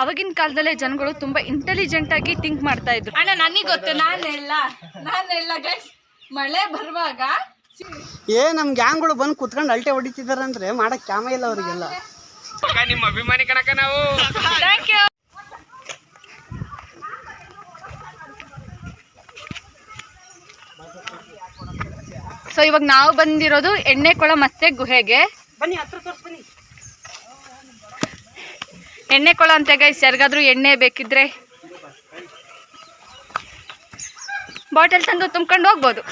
ಅವಾಗಿನ ಕಾಲದಲ್ಲೇ ಜನಗಳು ತುಂಬಾ ಇಂಟೆಲಿಜೆಂಟ್ ಆಗಿ ಥಿಂಕ್ ಮಾಡ್ತಾ ಇದ್ರು. ಅಣ್ಣ ನನಗೆ ಗೊತ್ತು ನಾನೆಲ್ಲ ನಾನೆಲ್ಲ ಗೈಸ್ ಮಳೆ ಬರುವಾಗ ಏ ನಮ್ ಗ್ಯಾಂಗ್ಗಳು ಬಂದು ಕುತ್ಕೊಂಡು ಅಲ್ಟೆ ಹೊಡಿತಿದಾರಂದ್ರೆ ಮಾಡಕ್ ಕ್ಯಾಮ ಇಲ್ಲ ಅವ್ರಿಗೆಲ್ಲ. ನಿಮ್ಮ ಅಭಿಮಾನಿ ಕಣಕ ನಾವು. ಥ್ಯಾಂಕ್ ಯು ಸೊ ಇವಾಗ ನಾವು ಬಂದಿರೋದು ಎಣ್ಣೆ ಕೊಳ ಮತ್ತೆ ಗುಹೆಗೆ. ಬನ್ನಿ ಹತ್ರ ತೋರ್ಸ್ ಬನ್ನಿ. ಎಣ್ಣೆ ಕೊಳ ಅಂತೆ ಗೈಸ್ ಯಾರಿಗಾದ್ರೂ ಎಣ್ಣೆ ಬೇಕಿದ್ರೆ. ಬಾಟಲ್ ತಂದು ತುಂಬ್ಕೊಂಡು ಹೋಗ್ಬೋದು.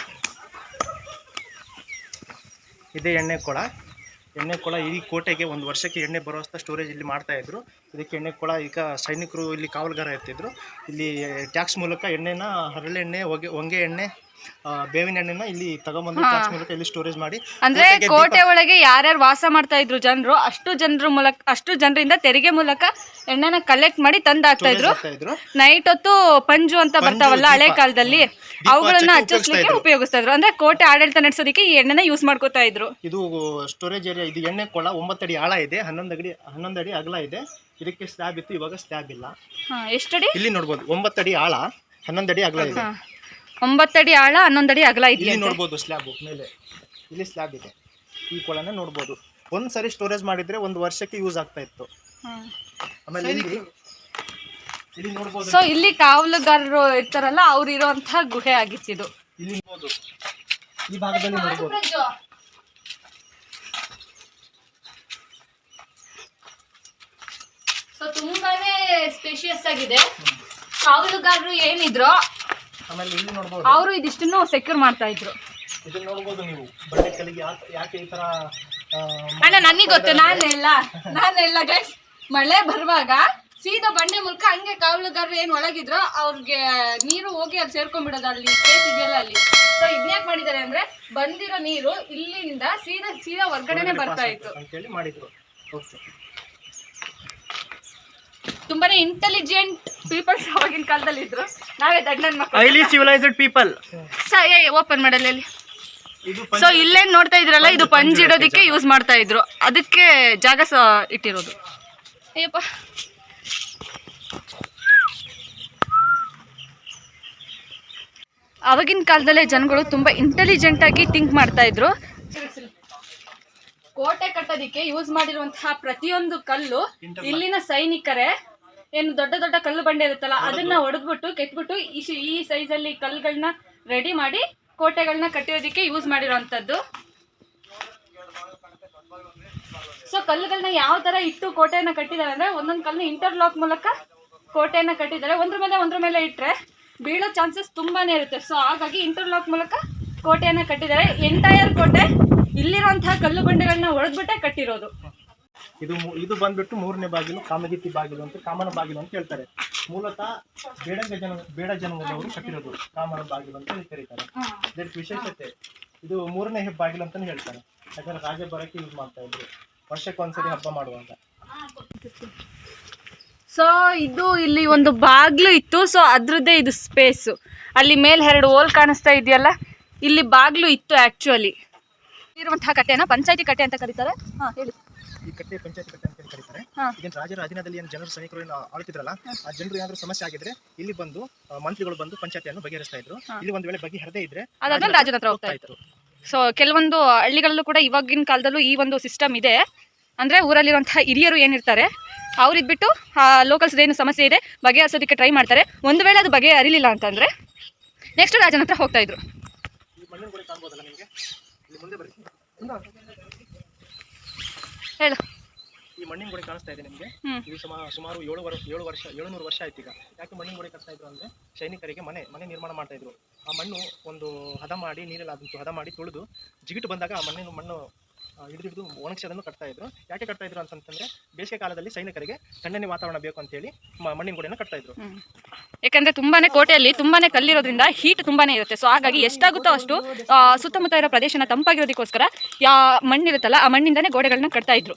ಇದೆ ಎಣ್ಣೆ ಕೊಳ. ಎಣ್ಣೆ ಕೊಳ ಈ ಕೋಟೆಗೆ ಒಂದು ವರ್ಷಕ್ಕೆ ಎಣ್ಣೆ ಬರುವಷ್ಟು ಸ್ಟೋರೇಜ್ ಇಲ್ಲಿ ಮಾಡ್ತಾ ಇದ್ರು. ಇದಕ್ಕೆ ಎಣ್ಣೆ ಕೊಳ ಈಗ ಸೈನಿಕರು ಇಲ್ಲಿ ಕಾವಲುಗಾರ ಇರ್ತಿದ್ರು. ಇಲ್ಲಿ ಟ್ಯಾಕ್ಸ್ ಮೂಲಕ ಎಣ್ಣೆನ ಹರಳೆಣ್ಣೆ ಹೊಗೆ ಹೊಂಗೆ ಎಣ್ಣೆ ಬೇವಿನ ಎಣ್ಣೆನ ಇಲ್ಲಿ ತಗೊಂಬಂದು ಟ್ಯಾಕ್ಸ್ ಮೂಲಕ ಇಲ್ಲಿ ಸ್ಟೋರೇಜ್ ಮಾಡಿ ಅಂದ್ರೆ ಕೋಟೆ ಒಳಗೆ ಯಾರ್ಯಾರು ವಾಸ ಮಾಡ್ತಾ ಇದ್ರು ಜನರು ಅಷ್ಟು ಜನರ ಮೂಲಕ ಅಷ್ಟು ಜನರಿಂದ ತೆರಿಗೆ ಮೂಲಕ ಎಣ್ಣೆನ ಕಲೆಕ್ಟ್ ಮಾಡಿ ತಂದಾಗ್ತಾ ಇದ್ರು. ನೈಟ್ ಹೊತ್ತು ಪಂಜು ಅಂತ ಬರ್ತಾವಲ್ಲ ಹಳೆ ಕಾಲದಲ್ಲಿ ಅವುಗಳನ್ನ ಹಚ್ಚಿಸ್ಲಿಕ್ಕೆ ಉಪಯೋಗಿಸ್ತಾ ಉಪಯೋಗಿಸ್ತಾ ಇದ್ರು. ಅಂದ್ರೆ ಕೋಟೆ ಆಡಳಿತ ನಡೆಸೋದಕ್ಕೆ ಈ ಎಣ್ಣೆನ ಯೂಸ್ ಮಾಡ್ಕೋತಾ ಇದ್ರು. ಇದು ಸ್ಟೋರೇಜ್ ಏರಿಯಾ ಇದು ಎಣ್ಣೆ ಕೊಳ ಒಂಬತ್ತು ಅಡಿ ಆಳ ಇದೆ ಹನ್ನೊಂದು ಅಡಿ ಹನ್ನೊಂದು ಅಡಿ ಅಗಲ ಇದೆ. ಇದಕ್ಕೆ ಸ್ಲ್ಯಾಬ್ ಇತ್ತು ಇವಾಗ ಸ್ಲ್ಯಾಬ್ ಇಲ್ಲ. ಹಾ ಎಷ್ಟಡಿ? ಇಲ್ಲಿ ನೋಡ್ಬೋದು ಒಂಬತ್ತಡಿ ಅಡಿ ಆಳ ಹನ್ನೊಂದು ಅಡಿ ಅಗಲ ಇದೆ. ಒಂಬತ್ತಡಿ ಆಳ ಹನ್ನೊಂದಡಿ ಅಗಲ ಇಲ್ಲಿ ನೋಡಬಹುದು ನೋಡ್ಬೋದು ಸ್ಲ್ಯಾಬ್ ಮೇಲೆ. ಇಲ್ಲಿ ಸ್ಲ್ಯಾಬ್ ಇದೆ. ಈ ಕೊಳನ ನೋಡ್ಬೋದು. ಒಂದ್ಸರಿ ಸ್ಟೋರೇಜ್ ಮಾಡಿದ್ರೆ ಒಂದು ವರ್ಷಕ್ಕೆ ಯೂಸ್ ಆಗ್ತಾ ಇತ್ತು. ಆಮೇಲೆ ಇಲ್ಲಿ ಇಲ್ಲಿ ನೋಡ್ಬೋದು. ಸೊ ಇಲ್ಲಿ ಕಾವಲುಗಾರರು ಇರ್ತಾರಲ್ಲ ಅವ್ರು ಇರೋಂತಹ ಗುಹೆ ಇದು. ಇಲ್ಲಿ ನೋಡ್ಬೋದು. ಈ ಭಾಗದಲ್ಲಿ ನೋಡ್ಬೋದು. ಸೊ ತುಂಬಾನೇ ಸ್ಪೇಷಿಯಸ್ ಆಗಿದೆ. ಕಾವಲುಗಾರರು ಏನಿದ್ರು ಆಮೇಲೆ ಇಲ್ಲಿ ನೋಡ್ಬೋದು. ಅವರು ಇದಿಷ್ಟನ್ನು ಸೆಕ್ಯೂರ್ ಮಾಡ್ತಾ ಇದ್ರು. ಇದನ್ನ ನೋಡ್ಬೋದು ನೀವು. ಬಂಡೆ ಕಲ್ಲಿಗೆ ಯಾಕೆ ಯಾಕೆ ಈ ತರ ಅಣ್ಣ ನನಗೆ ಗೊತ್ತು ನಾನೆಲ್ಲ ನಾನೆಲ್ಲ ಗೈಸ್ ಮಳೆ ಬರುವಾಗ ಸೀದಾ ಬಂಡೆ ಮೂಲಕ ಹಂಗೆ ಕಾವಲುಗಾರರು ಏನು ಒಳಗಿದ್ರು ಅವ್ರಿಗೆ ನೀರು ಹೋಗಿ ಅಲ್ಲಿ ಸೇರ್ಕೊಂಡ್ಬಿಡೋದು ಅಲ್ಲಿ ಸ್ಪೇಸ್ ಇದೆಯಲ್ಲ ಅಲ್ಲಿ. ಸೊ ಇದನ್ಯಾಕ್ ಮಾಡಿದ್ದಾರೆ ಅಂದ್ರೆ ಬಂದಿರೋ ನೀರು ಇಲ್ಲಿಂದ ಸೀದಾ ಸೀದಾ ಹೊರ್ಗಡೆನೆ ಬರ್ತಾ ಇತ್ತು. ಅಂತೇಳಿ ಮಾಡಿದ್ರು. ಓಕೆ ತುಂಬಾನೇ ಇಂಟೆಲಿಜೆಂಟ್ ಪೀಪಲ್ಸ್ ಅವಾಗಿನ ಕಾಲದಲ್ಲಿ ಇದ್ರು. ನಾವೇ ದಡ್ಡನ್ ಮಕ್ಕಳು ಹೈಲಿ ಸಿವಿಲೈಸ್ಡ್ ಪೀಪಲ್ ಓಪನ್ ಮಾಡಲ್ಲ ಇಲ್ಲಿ ಸೊ ಇಲ್ಲೇನ್ ನೋಡ್ತಾ ಇದ್ರಲ್ಲ ಇದು ಪಂಜ್ ಇಡೋದಕ್ಕೆ ಯೂಸ್ ಮಾಡ್ತಾ ಇದ್ರು. ಅದಕ್ಕೆ ಜಾಗ ಸಹ ಇಟ್ಟಿರೋದು. ಅಯ್ಯಪ್ಪ. ಅವಾಗಿನ ಕಾಲದಲ್ಲೇ ಜನಗಳು ತುಂಬಾ ಇಂಟೆಲಿಜೆಂಟ್ ಆಗಿ ಥಿಂಕ್ ಮಾಡ್ತಾ ಇದ್ರು. ಕೋಟೆ ಕಟ್ಟೋದಿಕ್ಕೆ ಯೂಸ್ ಮಾಡಿರುವಂತಹ ಪ್ರತಿಯೊಂದು ಕಲ್ಲು ಇಲ್ಲಿನ ಸೈನಿಕರೇ ಏನು ದೊಡ್ಡ ದೊಡ್ಡ ಕಲ್ಲು ಬಂಡೆ ಇರುತ್ತಲ್ಲ ಅದನ್ನ ಹೊಡೆದ್ಬಿಟ್ಟು ಕೆತ್ಬಿಟ್ಟು ಈ ಈ ಸೈಜ್ ಅಲ್ಲಿ ಕಲ್ಲುಗಳನ್ನ ರೆಡಿ ಮಾಡಿ ಕೋಟೆಗಳನ್ನ ಕಟ್ಟಿರೋದಕ್ಕೆ ಯೂಸ್ ಮಾಡಿರುವಂತದ್ದು ಸೊ ಕಲ್ಲುಗಳನ್ನ ಯಾವ ತರ ಇಟ್ಟು ಕೋಟೆಯನ್ನ ಕಟ್ಟಿದ್ದಾರೆ ಅಂದ್ರೆ ಒಂದೊಂದು ಕಲ್ಲನ್ನ ಇಂಟರ್ಲಾಕ್ ಮೂಲಕ ಕೋಟೆಯನ್ನ ಕಟ್ಟಿದ್ದಾರೆ. ಒಂದ್ರ ಮೇಲೆ ಒಂದ್ರ ಮೇಲೆ ಇಟ್ರೆ ಬೀಳೋ ಚಾನ್ಸಸ್ ತುಂಬಾನೇ ಇರುತ್ತೆ. ಸೊ ಹಾಗಾಗಿ ಇಂಟರ್ಲಾಕ್ ಮೂಲಕ ಕೋಟೆಯನ್ನ ಕಟ್ಟಿದ್ದಾರೆ. ಎಂಟೈರ್ ಕೋಟೆ ಇಲ್ಲಿರುವಂತಹ ಕಲ್ಲು ಬಂಡೆಗಳನ್ನ ಹೊಡೆದ್ಬಿಟ್ಟೆ ಕಟ್ಟಿರೋದು. ಇದು ಇದು ಬಂದ್ಬಿಟ್ಟು ಮೂರನೇ ಬಾಗಿಲು ಕಾಮಗೀತಿ ಬಾಗಿಲು ಅಂತ ಕಾಮನ ಬಾಗಿಲು ಅಂತ ಹೇಳ್ತಾರೆ. ಮೂಲತಃ ಬೇಡಂಗ ಜನ ಬೇಡ ಜನಾಂಗದವರು ಕಟ್ಟಿರೋದು ಕಾಮನ ಬಾಗಿಲು ಅಂತ ಕರೀತಾರೆ. ಇದಕ್ಕೆ ವಿಶೇಷತೆ ಇದು ಮೂರನೇ ಬಾಗಿಲು ಅಂತಾನೆ ಹೇಳ್ತಾರೆ. ಯಾಕಂದ್ರೆ ರಾಜ ಬರಕ್ಕೆ ಯೂಸ್ ಮಾಡ್ತಾ ಇದ್ರು. ವರ್ಷಕ್ಕೊಂದ್ಸರಿ ಹಬ್ಬ ಮಾಡುವಾಗ. ಸೊ ಇದು ಇಲ್ಲಿ ಒಂದು ಬಾಗಿಲು ಇತ್ತು. ಸೊ ಅದ್ರದ್ದೇ ಇದು ಸ್ಪೇಸು ಅಲ್ಲಿ ಮೇಲೆ ಎರಡು ಓಲ್ ಕಾಣಿಸ್ತಾ ಇದೆಯಲ್ಲ? ಇಲ್ಲಿ ಬಾಗಿಲು ಇತ್ತು ಆ್ಯಕ್ಚುಲಿ ಇರುವಂತಹ ಕಟ್ಟೆನ ಪಂಚಾಯತಿ ಕಟ್ಟೆ ಅಂತ ಕರೀತಾರೆ. ಹಾಂ ಹೇಳಿ. ಈ ಕಟ್ಟೆ ಪಂಚಾಯತಿ ಕಟ್ಟೆ ಅಂತ ಹೇಳಿ ಕರೀತಾರೆ. ಇದನ್ನ ರಾಜರ ಅಧೀನದಲ್ಲಿ ಏನು ಜನರು ಸೈನಿಕರು ಏನು ಆಳ್ತಿದ್ರಲ್ಲ ಆ ಜನರು ಏನಾದ್ರು ಸಮಸ್ಯೆ ಆಗಿದ್ರೆ ಇಲ್ಲಿ ಬಂದು ಮಂತ್ರಿಗಳು ಬಂದು ಪಂಚಾಯತಿಯನ್ನು ಬಗೆಹರಿಸ್ತಾ ಇದ್ರು. ಇಲ್ಲಿ ಒಂದ್ ವೇಳೆ ಬಗೆಹರದೇ ಇದ್ರೆ ಅದಾದ್ಮೇಲೆ ರಾಜನ ಹತ್ರ ಹೋಗ್ತಾ ಇತ್ತು. ಸೊ ಕೆಲವೊಂದು ಹಳ್ಳಿಗಳಲ್ಲೂ ಕೂಡ ಇವಾಗಿನ ಕಾಲದಲ್ಲೂ ಈ ಒಂದು ಸಿಸ್ಟಮ್ ಇದೆ. ಅಂದ್ರೆ ಊರಲ್ಲಿರುವಂತಹ ಹಿರಿಯರು ಏನಿರ್ತಾರೆ ಅವ್ರು ಇದ್ಬಿಟ್ಟು ಲೋಕಲ್ಸ್ ಏನು ಸಮಸ್ಯೆ ಇದೆ ಬಗೆಹರಿಸೋದಕ್ಕೆ ಟ್ರೈ ಮಾಡ್ತಾರೆ. ಒಂದು ವೇಳೆ ಅದು ಬಗೆಹರಿಲಿಲ್ಲ ಅಂತಂದ್ರೆ ನೆಕ್ಸ್ಟ್ ರಾಜನ ಹತ್ರ ಹೋಗ್ತಾ ಇದ್ರು ಈ ಮಣ್ಣಿನ ಗೋಡೆ ಕಾಣ್ಬೋದಲ್ಲ ನಿಮಗೆ ಇಲ್ಲಿ ಮುಂದೆ ಬರೀ ಹೇಳು ಈ ಮಣ್ಣಿನ ಗೋಡೆ ಕಾಣಿಸ್ತಾ ಇದೆ ನಿಮಗೆ. ಇದು ಸುಮಾರು ಸುಮಾರು ಏಳು ವರ್ಷ ಏಳು ವರ್ಷ ಏಳುನೂರು ವರ್ಷ ಆಯ್ತು ಈಗ. ಯಾಕೆ ಮಣ್ಣಿನ ಗೋಡೆ ಕಟ್ತಾ ಇದ್ರು ಅಂದ್ರೆ ಸೈನಿಕರಿಗೆ ಮನೆ ಮನೆ ನಿರ್ಮಾಣ ಮಾಡ್ತಾ ಇದ್ರು. ಆ ಮಣ್ಣು ಒಂದು ಹದ ಮಾಡಿ ನೀರಲ್ಲಿ ಹದ ಮಾಡಿ ತುಳಿದು ಜಿಗಿಟು ಬಂದಾಗ ಆ ಮಣ್ಣಿನ ಮಣ್ಣು ಹಿಡಿದು ಹಿಡಿದು ಒಣಗಿಸೋದನ್ನು ಕಟ್ತಾ ಇದ್ರು. ಯಾಕೆ ಕಟ್ತಾ ಇದ್ರು ಅಂತಂದ್ರೆ ಬೇಸಿಗೆ ಕಾಲದಲ್ಲಿ ಸೈನಿಕರಿಗೆ ತಣ್ಣನೆ ವಾತಾವರಣ ಬೇಕು ಅಂತ ಹೇಳಿ ಮಣ್ಣಿನ ಗೋಡೆನ ಕಟ್ತಾ ಇದ್ರು. ಯಾಕಂದ್ರೆ ತುಂಬಾನೇ ಕೋಟೆಯಲ್ಲಿ ತುಂಬಾನೇ ಕಲ್ಲಿರೋದ್ರಿಂದ ಹೀಟ್ ತುಂಬಾನೇ ಇರುತ್ತೆ. ಸೊ ಹಾಗಾಗಿ ಎಷ್ಟಾಗುತ್ತೋ ಅಷ್ಟು ಸುತ್ತಮುತ್ತ ಇರೋ ಪ್ರದೇಶನ ತಂಪಾಗಿರೋದಕ್ಕೋಸ್ಕರ ಯಾ ಮಣ್ಣಿರುತ್ತಲ್ಲ ಆ ಮಣ್ಣಿಂದಾನೇ ಗೋಡೆಗಳನ್ನ ಕಟ್ತಾ ಇದ್ರು.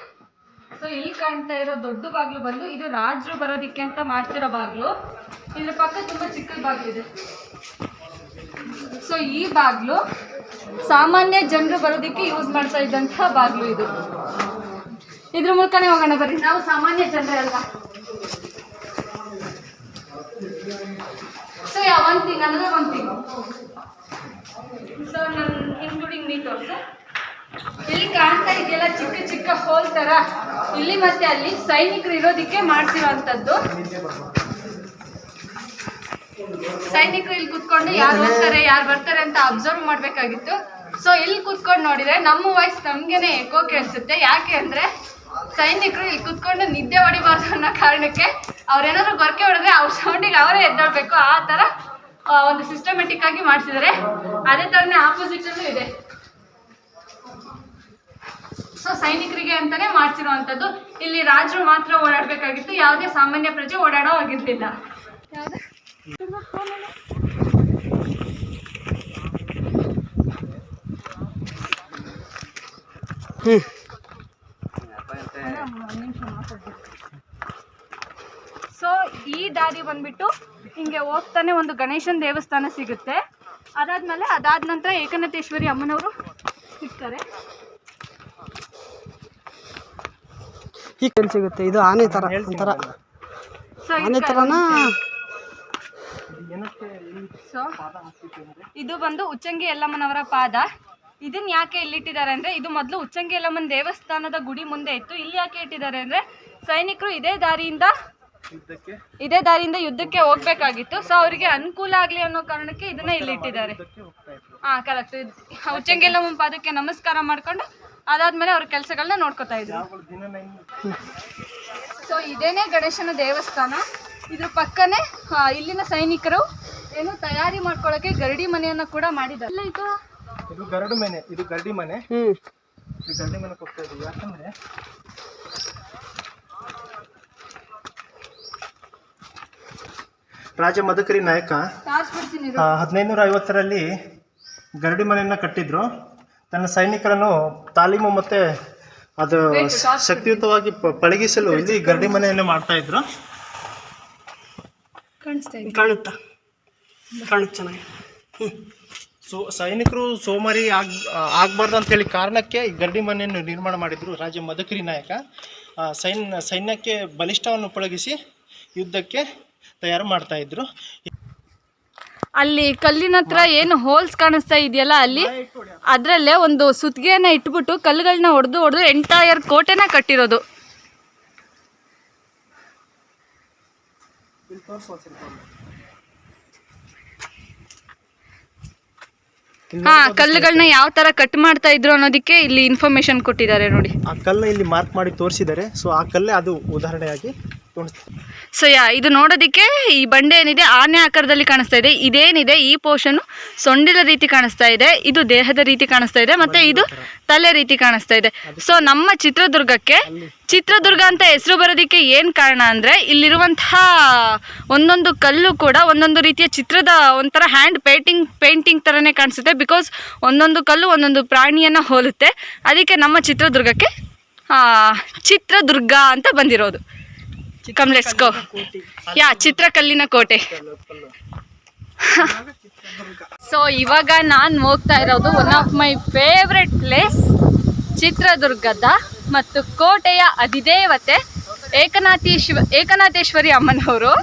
ಕಾಣ್ತಾ ಇರೋ ದೊಡ್ಡ ಬಾಗ್ಲು ಬಂದು ಇದು ರಾಜರು ಬರೋದಿಕ್ಕೆ ಅಂತ ಮಾಡ್ತಿರೋ ಬಾಗ್ಲು. ಇದ್ರ ಪಕ್ಕ ತುಂಬಾ ಚಿಕ್ಕ ಇದೆ. ಸೊ ಈ ಬಾಗ್ಲು ಸಾಮಾನ್ಯ ಜನರು ಬರೋದಿಕ್ಕೆ ಯೂಸ್ ಮಾಡ್ತಾ ಇದ್ದಂತ ಬಾಗ್ಲು ಇದು. ಇದ್ರ ಮೂಲಕನೇ ಹೋಗೋಣ ಬರ್ರಿ. ನಾವು ಸಾಮಾನ್ಯ ಜನರೇ ಅಲ್ಲ ಸೊ ಯಾವ ಒಂದ್ ತಿಂಗ್? ಅಂದ್ರೆ ಒಂದ್ ತಿಂಗ್. ಸೊ ನನ್ನ ಇನ್ಕ್ಲೂಡಿಂಗ್ ಮೀಟ್ ಆಲ್ಸೋ ಇಲ್ಲಿ ಕಾಣ್ತಾ ಇದೆಯಲ್ಲ ಚಿಕ್ಕ ಚಿಕ್ಕ ಹೋಲ್ ತರ. ಇಲ್ಲಿ ಮತ್ತೆ ಅಲ್ಲಿ ಸೈನಿಕರು ಇರೋದಿಕ್ಕೆ ಮಾಡ್ತಿರೋಂಥದ್ದು ಸೈನಿಕರು ಇಲ್ಲಿ ಕುತ್ಕೊಂಡು ಯಾರು ಹೋಗ್ತಾರೆ, ಯಾರು ಬರ್ತಾರೆ ಅಂತ ಅಬ್ಸರ್ವ್ ಮಾಡ್ಬೇಕಾಗಿತ್ತು. ಸೊ ಇಲ್ಲಿ ಕುತ್ಕೊಂಡು ನೋಡಿದ್ರೆ ನಮ್ಮ ವಾಯ್ಸ್ ನಮ್ಗೆನೆ ಎಕೋ ಕೇಳಿಸುತ್ತೆ. ಯಾಕೆ ಅಂದ್ರೆ ಸೈನಿಕರು ಇಲ್ಲಿ ಕುತ್ಕೊಂಡು ನಿದ್ದೆ ಹೊಡಿಬಾರ್ದು ಅನ್ನೋ ಕಾರಣಕ್ಕೆ ಅವ್ರೇನಾದ್ರು ಬರ್ಕೆ ಹೊಡೆದ್ರೆ ಅವ್ರ ಸೌಂಡಿಗೆ ಅವರೇ ಎದ್ದಾಡ್ಬೇಕು ಆ ತರ ಒಂದು ಸಿಸ್ಟಮೆಟಿಕ್ ಆಗಿ ಮಾಡಿಸಿದ್ದಾರೆ. ಅದೇ ತರನೇ ಆಪೋಸಿಟ್ ಅಲ್ಲೂ ಇದೆ. ಸೈನಿಕರಿಗೆ ಅಂತಾನೆ ಮಾಡ್ತಿರುವಂತದ್ದು ಇಲ್ಲಿ ರಾಜರು ಮಾತ್ರ ಓಡಾಡಬೇಕಾಗಿತ್ತು. ಯಾವುದೇ ಸಾಮಾನ್ಯ ಪ್ರಜೆ ಓಡಾಡೋ ಆಗಿರ್ಲಿಲ್ಲ? ಸೊ ಈ ದಾರಿ ಬಂದ್ಬಿಟ್ಟು ಹಿಂಗೆ ಹೋಗ್ತಾನೆ ಒಂದು ಗಣೇಶನ ದೇವಸ್ಥಾನ ಸಿಗುತ್ತೆ. ಅದಾದ್ಮೇಲೆ ಅದಾದ ನಂತರ ಏಕನಾಥೇಶ್ವರಿ ಅಮ್ಮನವರು ಸಿಗ್ತಾರೆ ಈ ಕೈಲಿ ಸಿಗುತ್ತೆ. ಇದು ಆನೆ ಥರ ಒಂಥರ ಸೊ ಆನೆ ಥರನ ಸೊ ಇದು ಬಂದು ಉಚ್ಚಂಗಿ ಯಲ್ಲಮ್ಮನವರ ಪಾದ. ಇದನ್ನ ಯಾಕೆ ಇಲ್ಲಿಟ್ಟಿದ್ದಾರೆ ಅಂದ್ರೆ ಇದು ಮೊದಲು ಉಚ್ಚಂಗಿ ಯಲ್ಲಮ್ಮನ ದೇವಸ್ಥಾನದ ಗುಡಿ ಮುಂದೆ ಇತ್ತು. ಇಲ್ಲಿ ಯಾಕೆ ಇಟ್ಟಿದ್ದಾರೆ ಅಂದ್ರೆ ಸೈನಿಕರು ಇದೇ ದಾರಿಯಿಂದ ಯುದ್ಧಕ್ಕೆ? ಇದೇ ದಾರಿಯಿಂದ ಯುದ್ಧಕ್ಕೆ ಹೋಗ್ಬೇಕಾಗಿತ್ತು. ಸೊ ಅವರಿಗೆ ಅನುಕೂಲ ಆಗ್ಲಿ ಅನ್ನೋ ಕಾರಣಕ್ಕೆ ಇದನ್ನ ಇಲ್ಲಿ ಇಟ್ಟಿದ್ದಾರೆ. ಹಾ ಕರೆಕ್ಟ್ ಉಚ್ಚಂಗಿ ಯಲ್ಲಮ್ಮನ ಪಾದಕ್ಕೆ ನಮಸ್ಕಾರ ಮಾಡ್ಕೊಂಡು ಅದಾದ್ಮೇಲೆ ಅವ್ರ ಕೆಲಸಗಳನ್ನ ನೋಡ್ಕೊತಾ ಇದ್ರು. ಸೊ ಇದೇನೇ ಗಣೇಶನ ದೇವಸ್ಥಾನ. ಇದ್ರ ಪಕ್ಕನೆ ಇಲ್ಲಿನ ಸೈನಿಕರು ಏನು ತಯಾರಿ ಮಾಡ್ಕೊಳಕ್ಕೆ ಗರಡಿ ಮನೆಯನ್ನ ಕೂಡ ಮಾಡಿದ್ದಾರೆ. ಇಲ್ಲ ಇದು ಇದು ಗರಡು ಮನೆ ಇದು ಗರಡಿ ಮನೆ. ಇದು ಗರಡಿ ಮನೆಗೆ ಕೊಡ್ತಾ ಇದ್ದೀವಿ. ಯಾಕಂದ್ರೆ ರಾಜ ಮದಕರಿ ನಾಯಕ ಹದಿನೈದು ನೂರ ಹದಿನೈದುನೂರ ಐವತ್ತರಲ್ಲಿ ಗರಡಿ ಮನೆಯನ್ನ ಕಟ್ಟಿದ್ರು. ತನ್ನ ಸೈನಿಕರನ್ನು ತಾಲೀಮು ಮತ್ತೆ ಅದು ಶಕ್ತಿಯುತವಾಗಿ ಪ- ಪಳಗಿಸಲು ಇಲ್ಲಿ ಗರಡಿ ಮನೆಯನ್ನು ಮಾಡ್ತಾ ಇದ್ರು. ಕಾಣಿಸ್ತಾ ಇದೆ. ಕಾಣುತ್ತಾ ಕಾಣುತ್ತೆ ಚೆನ್ನಾಗಿ. ಸೊ ಸೈನಿಕರು ಸೋಮಾರಿ ಆಗ್ ಆಗ್ಬಾರ್ದು ಅಂತೇಳಿ ಕಾರಣಕ್ಕೆ ಈ ಗರಡಿ ಮನೆಯನ್ನು ನಿರ್ಮಾಣ ಮಾಡಿದ್ರು ರಾಜ ಮದಕರಿ ನಾಯಕ. ಆ, ಸೈನ್ಯಕ್ಕೆ ಬಲಿಷ್ಠವನ್ನು ಪಳಗಿಸಿ ಯುದ್ಧಕ್ಕೆ ತಯಾರು ಮಾಡ್ತಾ ಇದ್ರು. ಅಲ್ಲಿ ಕಲ್ಲಿನ ಹತ್ರ ಏನು ಹೋಲ್ಸ್ ಕಾಣಿಸ್ತಾ ಇದೆಯಲ್ಲ ಅಲ್ಲಿ? ಅದ್ರಲ್ಲೇ ಒಂದು ಸುತ್ತಿಗೆಯನ್ನ ಇಟ್ಬಿಟ್ಟು ಕಲ್ಲುಗಳನ್ನ ಹೊಡೆದು ಹೊಡೆದು ಎಂಟೈರ್ ಕೋಟೆನ ಕಟ್ಟಿರೋದು. ಹಾ ಕಲ್ಲುಗಳನ್ನ ಯಾವ ತರ ಕಟ್ ಮಾಡ್ತಾ ಇದ್ರು ಅನ್ನೋದಕ್ಕೆ ಇಲ್ಲಿ ಇನ್ಫಾರ್ಮೇಶನ್ ಕೊಟ್ಟಿದ್ದಾರೆ ನೋಡಿ. ಆ ಕಲ್ಲ ಇಲ್ಲಿ ಮಾರ್ಕ್ ಮಾಡಿ ತೋರಿಸಿದ್ದಾರೆ. ಸೊ ಆ ಕಲ್ಲೇ ಅದು ಉದಾಹರಣೆಯಾಗಿ ತೋರಿಸ್ತಾರೆ ಸೊ ಯಾ ಇದು ನೋಡೋದಕ್ಕೆ ಈ ಬಂಡೆ ಏನಿದೆ ಆನೆ ಆಕಾರದಲ್ಲಿ ಕಾಣಿಸ್ತಾ ಇದೆ. ಇದೇನಿದೆ ಈ ಪೋರ್ಷನ್ ಸೊಂಡಿಲ ರೀತಿ ಕಾಣಿಸ್ತಾ ಇದೆ. ಇದು ದೇಹದ ರೀತಿ ಕಾಣಿಸ್ತಾ ಇದೆ ಮತ್ತೆ ಇದು ತಲೆ ರೀತಿ ಕಾಣಿಸ್ತಾ ಇದೆ. ಸೊ ನಮ್ಮ ಚಿತ್ರದುರ್ಗಕ್ಕೆ ಚಿತ್ರದುರ್ಗ ಅಂತ ಹೆಸರು ಬರೋದಕ್ಕೆ ಏನು ಕಾರಣ ಅಂದರೆ ಇಲ್ಲಿರುವಂತಹ ಒಂದೊಂದು ಕಲ್ಲು ಕೂಡ ಒಂದೊಂದು ರೀತಿಯ ಚಿತ್ರದ ಒಂಥರ ಹ್ಯಾಂಡ್ ಪೇಂಟಿಂಗ್ ಪೇಂಟಿಂಗ್ ಥರನೇ ಕಾಣಿಸುತ್ತೆ. ಬಿಕಾಸ್ ಒಂದೊಂದು ಕಲ್ಲು ಒಂದೊಂದು ಪ್ರಾಣಿಯನ್ನು ಹೋಲುತ್ತೆ. ಅದಕ್ಕೆ ನಮ್ಮ ಚಿತ್ರದುರ್ಗಕ್ಕೆ ಚಿತ್ರದುರ್ಗ ಅಂತ ಬಂದಿರೋದು. ಕಮ್ಲೆಸ್ಕೋ ಯಾ ಚಿತ್ರಕಲ್ಲಿನ ಕೋಟೆ. ಸೊ ಇವಾಗ ನಾನು ಹೋಗ್ತಾ ಇರೋದು one of my favourite place ಚಿತ್ರದುರ್ಗದ ಮತ್ತು ಕೋಟೆಯ ಅಧಿದೇವತೆ ಏಕನಾಥೇಶ್ವ ಏಕನಾಥೇಶ್ವರಿ ಅಮ್ಮನವರು.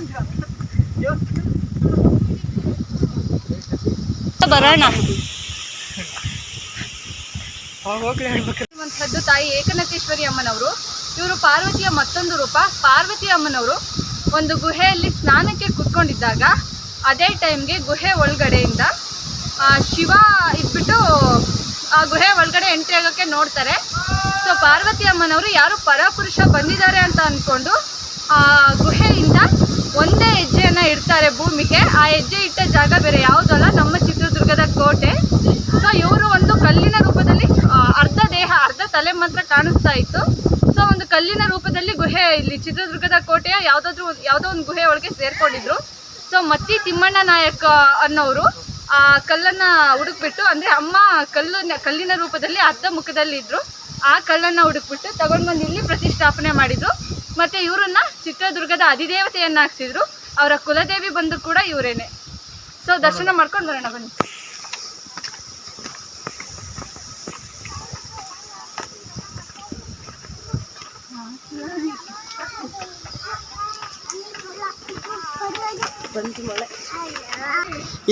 ಬರೋಣ. ತಾಯಿ ಏಕನಾಥೇಶ್ವರಿ ಅಮ್ಮನವರು. ಇವರು ಪಾರ್ವತಿಯ ಮತ್ತೊಂದು ರೂಪ. ಪಾರ್ವತಿ ಅಮ್ಮನವರು ಒಂದು ಗುಹೆಯಲ್ಲಿ ಸ್ನಾನಕ್ಕೆ ಕುತ್ಕೊಂಡಿದ್ದಾಗ ಅದೇ ಟೈಮ್ಗೆ ಗುಹೆ ಒಳಗಡೆಯಿಂದ ಶಿವ ಇದ್ಬಿಟ್ಟು ಆ ಗುಹೆ ಒಳಗಡೆ ಎಂಟ್ರಿ ಆಗೋಕ್ಕೆ ನೋಡ್ತಾರೆ. ಸೊ ಪಾರ್ವತಿ ಅಮ್ಮನವರು ಯಾರು ಪರಪುರುಷ ಬಂದಿದ್ದಾರೆ ಅಂತ ಅಂದ್ಕೊಂಡು ಆ, ಗುಹೆಯಿಂದ ಒಂದೇ ಹೆಜ್ಜೆಯನ್ನು ಇಡ್ತಾರೆ ಭೂಮಿಗೆ. ಆ ಹೆಜ್ಜೆ ಇಟ್ಟ ಜಾಗ ಬೇರೆ ಯಾವುದಲ್ಲ ನಮ್ಮ ಚಿತ್ರದುರ್ಗದ ಕೋಟೆ. ಸೊ ಇವರು ಒಂದು ಕಲ್ಲಿನ ರೂಪದಲ್ಲಿ ಅರ್ಧ ದೇಹ, ಅರ್ಧ ತಲೆ ಮಾತ್ರ ಕಾಣಿಸ್ತಾ ಇತ್ತು. ಸೊ ಒಂದು ಕಲ್ಲಿನ ರೂಪದಲ್ಲಿ ಗುಹೆ ಇಲ್ಲಿ ಚಿತ್ರದುರ್ಗದ ಕೋಟೆಯ ಯಾವುದಾದ್ರೂ ಯಾವುದೋ ಒಂದು ಗುಹೆ ಒಳಗೆ ಸೇರ್ಕೊಂಡಿದ್ರು. ಸೊ ಮತ್ತಿ ತಿಮ್ಮಣ್ಣ ನಾಯಕ ಅನ್ನೋರು ಆ ಕಲ್ಲನ್ನ ಹುಡುಕ್ಬಿಟ್ಟು, ಅಂದ್ರೆ ಅಮ್ಮ ಕಲ್ಲು ಕಲ್ಲಿನ ರೂಪದಲ್ಲಿ ಅರ್ಧ ಮುಖದಲ್ಲಿ ಇದ್ರು ಆ ಕಲ್ಲನ್ನು ಹುಡುಕ್ಬಿಟ್ಟು ತಗೊಂಡು ಬಂದು ಇಲ್ಲಿ ಪ್ರತಿಷ್ಠಾಪನೆ ಮಾಡಿದ್ರು. ಮತ್ತೆ ಇವರನ್ನ ಚಿತ್ರದುರ್ಗದ ಅಧಿದೇವತೆಯನ್ನಾಗಿಸಿದ್ರು. ಅವರ ಕುಲದೇವಿ ಬಂದು ಕೂಡ ಇವರೇನೆ. ಸೊ ದರ್ಶನ ಮಾಡ್ಕೊಂಡು ಬರೋಣ ಬನ್ನಿ.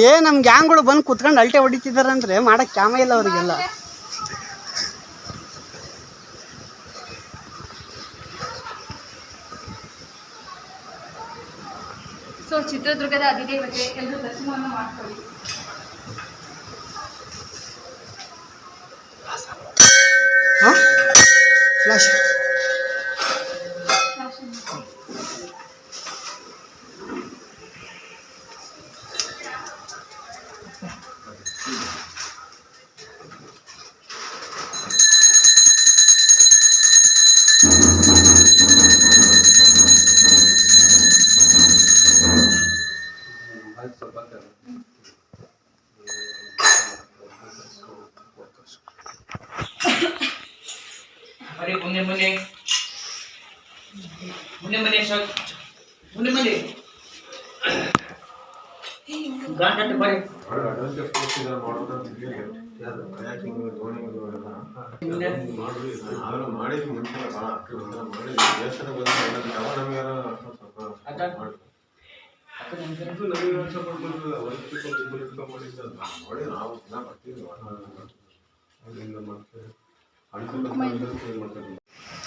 ಏ ನಮ್ಮ ಗ್ಯಾಂಗ್ಗಳು ಬಂದು ಕುತ್ಕೊಂಡು ಅಲ್ಟೆ ಹೊಡಿತಿದಾರೆ ಅಂದ್ರೆ ಮಾಡಕ್ ಕ್ಯಾಮ ಇಲ್ಲ ಅವ್ರಿಗೆಲ್ಲ. ಸೊ ಚಿತ್ರದುರ್ಗದ ಅಧಿದೇವತೆ ಎಲ್ಲರೂ ದರ್ಶನವನ್ನು ಮಾಡ್ಕೊಳ್ಳಿ.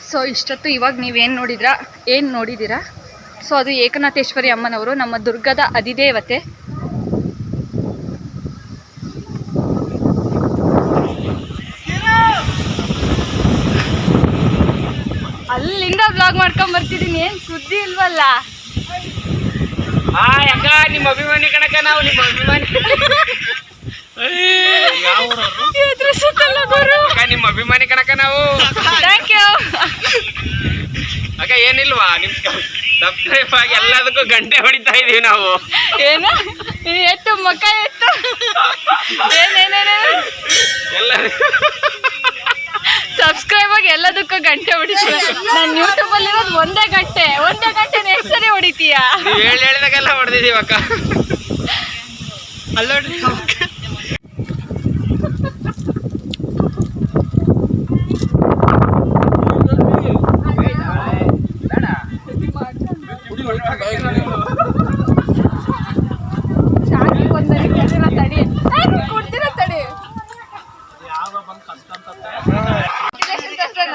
ಸೊ ಇಷ್ಟೊತ್ತು ಇವಾಗ ನೀವೇನು ನೋಡಿದ್ರಾ? ಏನು ನೋಡಿದ್ದೀರಾ? ಸೊ ಅದು ಏಕನಾಥೇಶ್ವರಿ ಅಮ್ಮನವರು ನಮ್ಮ ದುರ್ಗದ ಅಧಿದೇವತೆ. ಬ್ಲಾಗ್ ಮಾಡ್ಕೊಂಡ್ ಬರ್ತಿದ್ದೀನಿ ಏನು ಸುದ್ದಿ ಇಲ್ವಲ್ಲ? ನಿಮ್ ಅಕ್ಕ ನಿಮ್ಮ ಅಭಿಮಾನಿ ಕಣಕ ನಾವು ನಿಮ್ಮ ಅಭಿಮಾನಿ. ಅಕ್ಕ ನಿಮ್ಮ ಅಭಿಮಾನಿ ಕಣಕ ನಾವು. ಥ್ಯಾಂಕ್ ಯು ಅಕ್ಕ ಏನಿಲ್ವಾ? ನಿಮ್ ಸಬ್ಸ್ಕ್ರೈಬ್ ಆಗಿ ಎಲ್ಲದಕ್ಕೂ ಗಂಟೆ ಹೊಡಿತಾ ಇದೀವಿ ನಾವು. ಏನು? ಎತ್ತು ಮಕ್ಕ ಎತ್ತು. ಏನೇನೇನೇನು ಎಲ್ಲ ಸಬ್ಸ್ಕ್ರೈಬ್ ಆಗಿ ಎಲ್ಲದಕ್ಕೂ ಗಂಟೆ ಹೊಡಿತೀವಿ ನಾನು ಯೂಟ್ಯೂಬ್ ಅಲ್ಲಿ ಇರೋದು ಒಂದೇ ಗಂಟೆ ಒಂದೇ ಗಂಟೆ ಎಷ್ಟು ಸರಿ ಹೊಡಿತೀಯ? ಹೇಳಿದಾಗೆಲ್ಲ ಹೊಡೆದಿದ್ದೀವಕ್ಕ ಅಲ್ಲೋಡ್ರಿ.